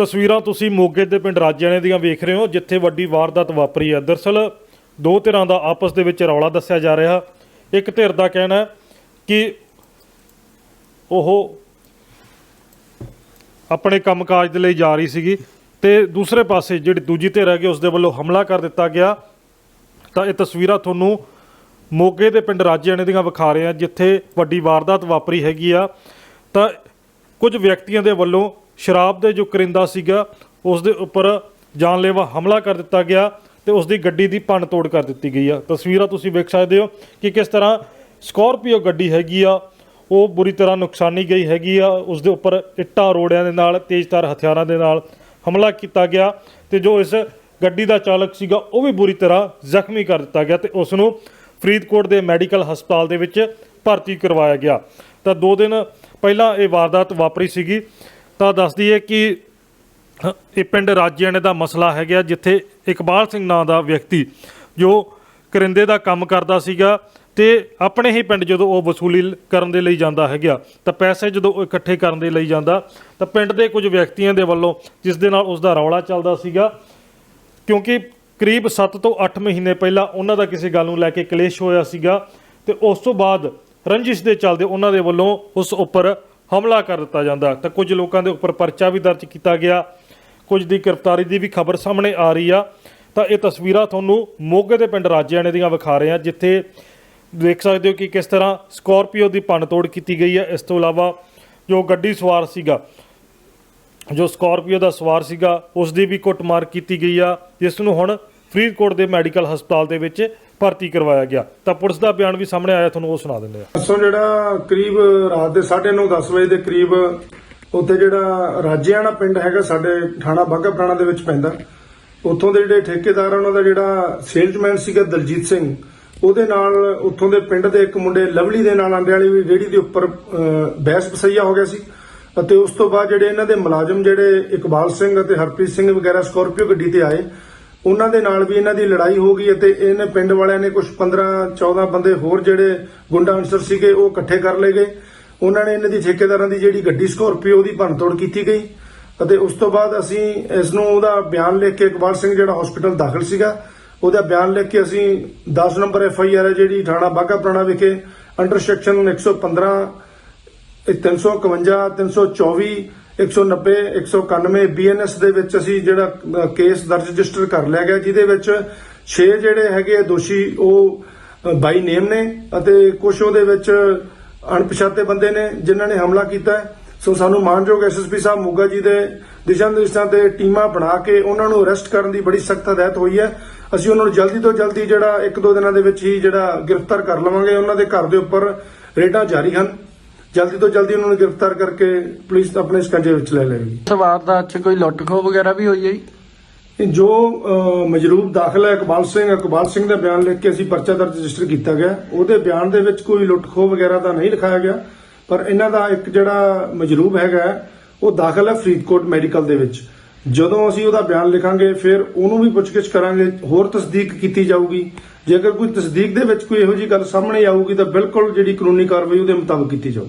ਤਸਵੀਰਾਂ ਤੁਸੀਂ ਮੋਗੇ ਦੇ ਪਿੰਡ ਰਾਜਿਆਣੇ ਦੀਆਂ ਵੇਖ ਰਹੇ ਹੋ, ਜਿੱਥੇ ਵੱਡੀ ਵਾਰਦਾਤ ਵਾਪਰੀ ਹੈ। ਦਰਸਲ ਦੋ ਧਿਰਾਂ ਦਾ ਆਪਸ ਦੇ ਵਿੱਚ ਰੌਲਾ ਦੱਸਿਆ ਜਾ ਰਿਹਾ। ਇੱਕ ਧਿਰ ਦਾ ਕਹਿਣਾ ਕਿ ਉਹ ਆਪਣੇ ਕੰਮਕਾਜ ਦੇ ਲਈ ਜਾ ਰਹੀ ਸੀਗੀ ਤੇ ਦੂਸਰੇ ਪਾਸੇ ਜਿਹੜੀ ਦੂਜੀ ਧਿਰ ਹੈਗੀ, ਉਸ ਦੇ ਵੱਲੋਂ ਹਮਲਾ ਕਰ ਦਿੱਤਾ ਗਿਆ। ਤਾਂ ਇਹ ਤਸਵੀਰਾਂ ਤੁਹਾਨੂੰ ਮੋਗੇ ਦੇ ਪਿੰਡ ਰਾਜਿਆਣੇ ਦੀਆਂ ਵਿਖਾ ਰਹੇ ਹਾਂ, ਜਿੱਥੇ ਵੱਡੀ ਵਾਰਦਾਤ ਵਾਪਰੀ ਹੈਗੀ ਆ। ਤਾਂ ਕੁਝ ਵਿਅਕਤੀਆਂ ਦੇ ਵੱਲੋਂ ਸ਼ਰਾਬ ਦੇ ਜੋ ਕਰਿੰਦਾ ਸੀਗਾ, ਉਸ ਦੇ ਉੱਪਰ ਜਾਨਲੇਵਾ ਹਮਲਾ ਕਰ ਦਿੱਤਾ ਗਿਆ ਤੇ ਉਸ ਦੀ ਗੱਡੀ ਦੀ ਭੰਨ ਤੋੜ ਕਰ ਦਿੱਤੀ ਗਈ ਆ। ਤਸਵੀਰਾਂ ਤੁਸੀਂ ਵੇਖ ਸਕਦੇ ਹੋ ਕਿ ਕਿਸ ਤਰ੍ਹਾਂ ਸਕੋਰਪੀਓ ਗੱਡੀ ਹੈਗੀ ਆ, ਉਹ ਬੁਰੀ ਤਰ੍ਹਾਂ ਨੁਕਸਾਨੀ ਗਈ ਹੈਗੀ ਆ, ਉਸ ਦੇ ਉੱਪਰ ਇੱਟਾਂ ਰੋੜਿਆਂ ਦੇ ਨਾਲ, ਤੇਜ਼ਧਾਰ ਹਥਿਆਰਾਂ ਦੇ ਨਾਲ ਹਮਲਾ ਕੀਤਾ ਗਿਆ ਤੇ ਜੋ ਇਸ ਗੱਡੀ ਦਾ ਚਾਲਕ ਸੀਗਾ, ਉਹ ਵੀ ਬੁਰੀ ਤਰ੍ਹਾਂ ਜ਼ਖਮੀ ਕਰ ਦਿੱਤਾ ਗਿਆ ਤੇ ਉਸ ਨੂੰ ਫਰੀਦਕੋਟ ਦੇ ਮੈਡੀਕਲ ਹਸਪਤਾਲ ਦੇ ਵਿੱਚ ਭਰਤੀ ਕਰਵਾਇਆ ਗਿਆ। ਤਾਂ ਦੋ ਦਿਨ ਪਹਿਲਾਂ ਇਹ ਵਾਰਦਾਤ ਵਾਪਰੀ ਸੀਗੀ। ਤਾਂ ਦੱਸਦੀ ਹੈ ਕਿ ਇਹ ਪਿੰਡ ਰਾਜਿਆਣੇ ਦਾ ਮਸਲਾ ਹੈਗਾ, ਜਿੱਥੇ ਇਕਬਾਲ ਸਿੰਘ ਨਾਂ ਦਾ ਵਿਅਕਤੀ, ਜੋ ਕਰਿੰਦੇ ਦਾ ਕੰਮ ਕਰਦਾ ਸੀਗਾ ਤੇ ਆਪਣੇ ਹੀ ਪਿੰਡ ਜਦੋਂ ਉਹ ਵਸੂਲੀ ਕਰਨ ਦੇ ਲਈ ਜਾਂਦਾ ਹੈਗਾ, ਤਾਂ ਪੈਸੇ ਜਦੋਂ ਉਹ ਇਕੱਠੇ ਕਰਨ ਦੇ ਲਈ ਜਾਂਦਾ, ਤਾਂ ਪਿੰਡ ਦੇ ਕੁਝ ਵਿਅਕਤੀਆਂ ਦੇ ਵੱਲੋਂ ਜਿਸ ਦੇ ਨਾਲ ਉਸ ਦਾ ਰੌਲਾ ਚੱਲਦਾ ਸੀਗਾ, ਕਿਉਂਕਿ ਕਰੀਬ 7 ਤੋਂ 8 ਮਹੀਨੇ ਪਹਿਲਾਂ ਉਹਨਾਂ ਦਾ ਕਿਸੇ ਗੱਲ ਨੂੰ ਲੈ ਕੇ ਕਲੇਸ਼ ਹੋਇਆ ਸੀਗਾ, ਤੇ ਉਸ ਤੋਂ ਬਾਅਦ ਰੰਜਿਸ਼ ਦੇ ਚੱਲਦੇ ਉਹਨਾਂ ਦੇ ਵੱਲੋਂ ਉਸ ਉੱਪਰ ਹਮਲਾ ਕਰ ਦਿੱਤਾ ਜਾਂਦਾ। ਤਾਂ ਕੁਝ ਲੋਕਾਂ ਦੇ ਉੱਪਰ ਪਰਚਾ ਵੀ ਦਰਜ ਕੀਤਾ ਗਿਆ। ਕੁਝ ਦੀ ਗ੍ਰਿਫਤਾਰੀ ਦੀ ਵੀ ਖਬਰ ਸਾਹਮਣੇ ਆ ਰਹੀ ਆ। ਤਾਂ ਇਹ ਤਸਵੀਰਾਂ ਤੁਹਾਨੂੰ ਮੋਗੇ ਦੇ ਪਿੰਡ ਰਾਜਿਆਣੇ ਦੀਆਂ ਵਿਖਾ ਰਹੇ ਹਾਂ ਜਿੱਥੇ ਦੇਖ ਸਕਦੇ ਹੋ ਕਿ ਕਿਸ ਤਰ੍ਹਾਂ ਸਕੋਰਪੀਓ ਦੀ ਭੰਨਤੋੜ ਕੀਤੀ ਗਈ ਹੈ ਇਸ ਤੋਂ ਇਲਾਵਾ ਜੋ ਗੱਡੀ ਸਵਾਰ ਸੀਗਾ, ਜੋ ਸਕੋਰਪੀਓ ਦਾ ਸਵਾਰ ਸੀਗਾ, ਉਸ ਦੀ ਵੀ ਕੁੱਟਮਾਰ ਕੀਤੀ ਗਈ ਆ। ਜਿਸ ਨੂੰ ਹੁਣ ਫਰੀਦਕੋਟ ਦੇ ਮੈਡੀਕਲ ਹਸਪਤਾਲ ਦੇ ਵਿੱਚ ਭਰਤੀ ਕਰਵਾਇਆ ਗਿਆ। ਤਾਂ ਪੁਲਿਸ ਦਾ ਬਿਆਨ ਵੀ ਸਾਹਮਣੇ ਆਇਆ, ਤੁਹਾਨੂੰ ਉਹ ਸੁਣਾ ਦਿੰਦੇ ਆ। ਪਰਸੋਂ ਜਿਹੜਾ ਕਰੀਬ ਰਾਤ ਦੇ 9:30 10 ਵਜੇ ਦੇ ਕਰੀਬ ਉੱਥੇ ਜਿਹੜਾ ਰਾਜਿਆਣਾ ਪਿੰਡ ਹੈਗਾ, ਸਾਡੇ ਥਾਣਾ ਬਾਘਾ ਪੁਰਾਣਾ ਦੇ ਵਿੱਚ ਪੈਂਦਾ। ਉੱਥੋਂ ਦੇ ਜਿਹੜੇ ਠੇਕੇਦਾਰ ਉਹਨਾਂ ਦਾ ਜਿਹੜਾ ਸੇਲਜ਼ਮੈਨ ਸੀਗਾ ਦਲਜੀਤ ਸਿੰਘ, ਉਹਦੇ ਨਾਲ ਉੱਥੋਂ ਦੇ ਪਿੰਡ ਦੇ ਇੱਕ ਮੁੰਡੇ ਲਵਲੀ ਦੇ ਨਾਲ ਆਂਡੇ ਵਾਲੀ ਵੀ ਰੇੜੀ ਦੇ ਉੱਪਰ ਬਹਿਸ ਪਸਈਆ ਹੋ ਗਿਆ ਸੀ। ਅਤੇ ਉਸ ਤੋਂ ਬਾਅਦ ਜਿਹੜੇ ਇਹਨਾਂ ਦੇ ਮੁਲਾਜ਼ਮ ਜਿਹੜੇ ਇਕਬਾਲ ਸਿੰਘ ਅਤੇ ਹਰਪ੍ਰੀਤ ਸਿੰਘ ਵਗੈਰਾ ਸਕਾਰਪੀਓ ਗੱਡੀ ਤੇ ਆਏ ਉਹਨਾਂ ਦੇ ਨਾਲ ਵੀ ਇਹਨਾਂ ਦੀ ਲੜਾਈ ਹੋ ਗਈ ਅਤੇ ਇਹਨੇ ਪਿੰਡ ਵਾਲਿਆਂ ਨੇ ਕੁਝ 15 14 ਬੰਦੇ ਹੋਰ ਜਿਹੜੇ ਗੁੰਡਾ ਅਨਸਰ ਸੀਗੇ, ਉਹ ਇਕੱਠੇ ਕਰ ਲਏ ਗਏ। ਉਹਨਾਂ ਨੇ ਇਹਨਾਂ ਦੀ ਠੇਕੇਦਾਰਾਂ ਦੀ ਜਿਹੜੀ ਗੱਡੀ ਸਕੋਰਪੀਓ ਉਹਦੀ ਭੰਨਤੋੜ ਕੀਤੀ ਗਈ। ਅਤੇ ਉਸ ਤੋਂ ਬਾਅਦ ਅਸੀਂ ਇਸ ਨੂੰ ਉਹਦਾ ਬਿਆਨ ਲਿਖ ਕੇ ਇਕਬਾਲ ਸਿੰਘ ਜਿਹੜਾ ਹਸਪੀਟਲ ਦਾਖਲ ਸੀਗਾ, ਉਹਦਾ ਬਿਆਨ ਲਿਖ ਕੇ ਅਸੀਂ 10 ਨੰਬਰ ਐਫ ਆਈ ਆਰ ਹੈ ਜਿਹੜੀ ਥਾਣਾ ਬਾਘਾ ਪੁਰਾਣਾ ਵਿਖੇ ਅੰਡਰ ਸੈਕਸ਼ਨ 115 ਇਹ 351 324 190 191 ਬੀਐਨਐਸ ਦੇ ਵਿੱਚ ਅਸੀਂ ਜਿਹੜਾ ਕੇਸ ਦਰਜ ਰਜਿਸਟਰ ਕਰ ਲਿਆ ਗਿਆ, ਜਿਹਦੇ ਵਿੱਚ 6 ਜਿਹੜੇ ਹੈਗੇ ਦੋਸ਼ੀ, ਉਹ ਬਾਈ ਨੇਮ ਨੇ ਅਤੇ ਕੁਝ ਉਹਦੇ ਵਿੱਚ ਅਣਪਛਾਤੇ ਬੰਦੇ ਨੇ ਜਿਨ੍ਹਾਂ ਨੇ ਹਮਲਾ ਕੀਤਾ ਹੈ। ਸੋ ਸਾਨੂੰ ਮਾਨਯੋਗ ਐਸਐਸਪੀ ਸਾਹਿਬ ਮੋਗਾ ਜੀ ਦੇ ਦਿਸ਼ਾ ਨਿਰਦੇਸ਼ਾਂ ਤੇ ਟੀਮਾਂ ਬਣਾ ਕੇ ਉਹਨਾਂ ਨੂੰ ਅਰੈਸਟ ਕਰਨ ਦੀ ਬੜੀ ਸਖਤ ਹਦਾਇਤ ਹੋਈ ਹੈ। ਅਸੀਂ ਉਹਨਾਂ ਨੂੰ ਜਲਦੀ ਤੋਂ ਜਲਦੀ ਜਿਹੜਾ ਇੱਕ ਦੋ ਦਿਨਾਂ ਦੇ ਵਿੱਚ ਹੀ ਜਿਹੜਾ ਗ੍ਰਿਫਤਾਰ ਕਰ ਲਵਾਂਗੇ। ਉਹਨਾਂ ਦੇ ਘਰ ਦੇ ਉੱਪਰ ਰੇਡਾਂ ਜਾਰੀ ਹਨ। ਜਲਦੀ ਤੋਂ ਜਲਦੀ ਉਹਨਾਂ ਨੂੰ ਗ੍ਰਿਫਤਾਰ ਕਰਕੇ ਪੁਲਿਸ ਆਪਣੇ ਸਕੰਜੇ ਵਿੱਚ ਲੈ ਲਏਗੀ। ਇਸ ਵਾਰਦਾਤ 'ਚ ਕੋਈ ਲੁੱਟ ਖੋਹ ਵਗੈਰਾ ਵੀ ਹੋਈ ਹੈ ਜੀ? ਮਜਰੂਬ ਦਾਖਲ ਹੈ ਇਕਬਾਲ ਸਿੰਘ ਇਕਬਾਲ ਸਿੰਘ ਦਾ ਬਿਆਨ ਲਿਖ ਕੇ ਅਸੀਂ ਪਰਚਾ ਦਰਜ ਰਜਿਸਟਰ ਕੀਤਾ ਗਿਆ। ਉਹਦੇ ਬਿਆਨ ਦੇ ਵਿੱਚ ਕੋਈ ਲੁੱਟ ਖੋਹ ਵਗੈਰਾ ਤਾਂ ਨਹੀਂ ਲਿਖਾਇਆ ਗਿਆ ਪਰ ਇਹਨਾਂ ਦਾ ਇੱਕ ਜਿਹੜਾ ਮਜਰੂਬ ਹੈਗਾ ਉਹ ਦਾਖਲ ਹੈ ਫਰੀਦਕੋਟ ਮੈਡੀਕਲ ਦੇ ਵਿੱਚ। ਜਦੋਂ ਅਸੀਂ ਉਹਦਾ ਬਿਆਨ ਲਿਖਾਂਗੇ ਫਿਰ ਉਹਨੂੰ ਵੀ ਪੁੱਛਗਿੱਛ ਕਰਾਂਗੇ ਹੋਰ ਤਸਦੀਕ ਕੀਤੀ ਜਾਊਗੀ। ਜੇਕਰ ਕੋਈ ਤਸਦੀਕ ਦੇ ਵਿੱਚ ਕੋਈ ਇਹੋ ਜੀ ਗੱਲ ਸਾਹਮਣੇ ਆਊਗੀ ਤਾਂ ਬਿਲਕੁਲ ਜਿਹੜੀ ਕਾਨੂੰਨੀ ਕਾਰਵਾਈ ਉਹਦੇ ਮੁਤਾਬਕ ਕੀਤੀ ਜਾਊਗੀ।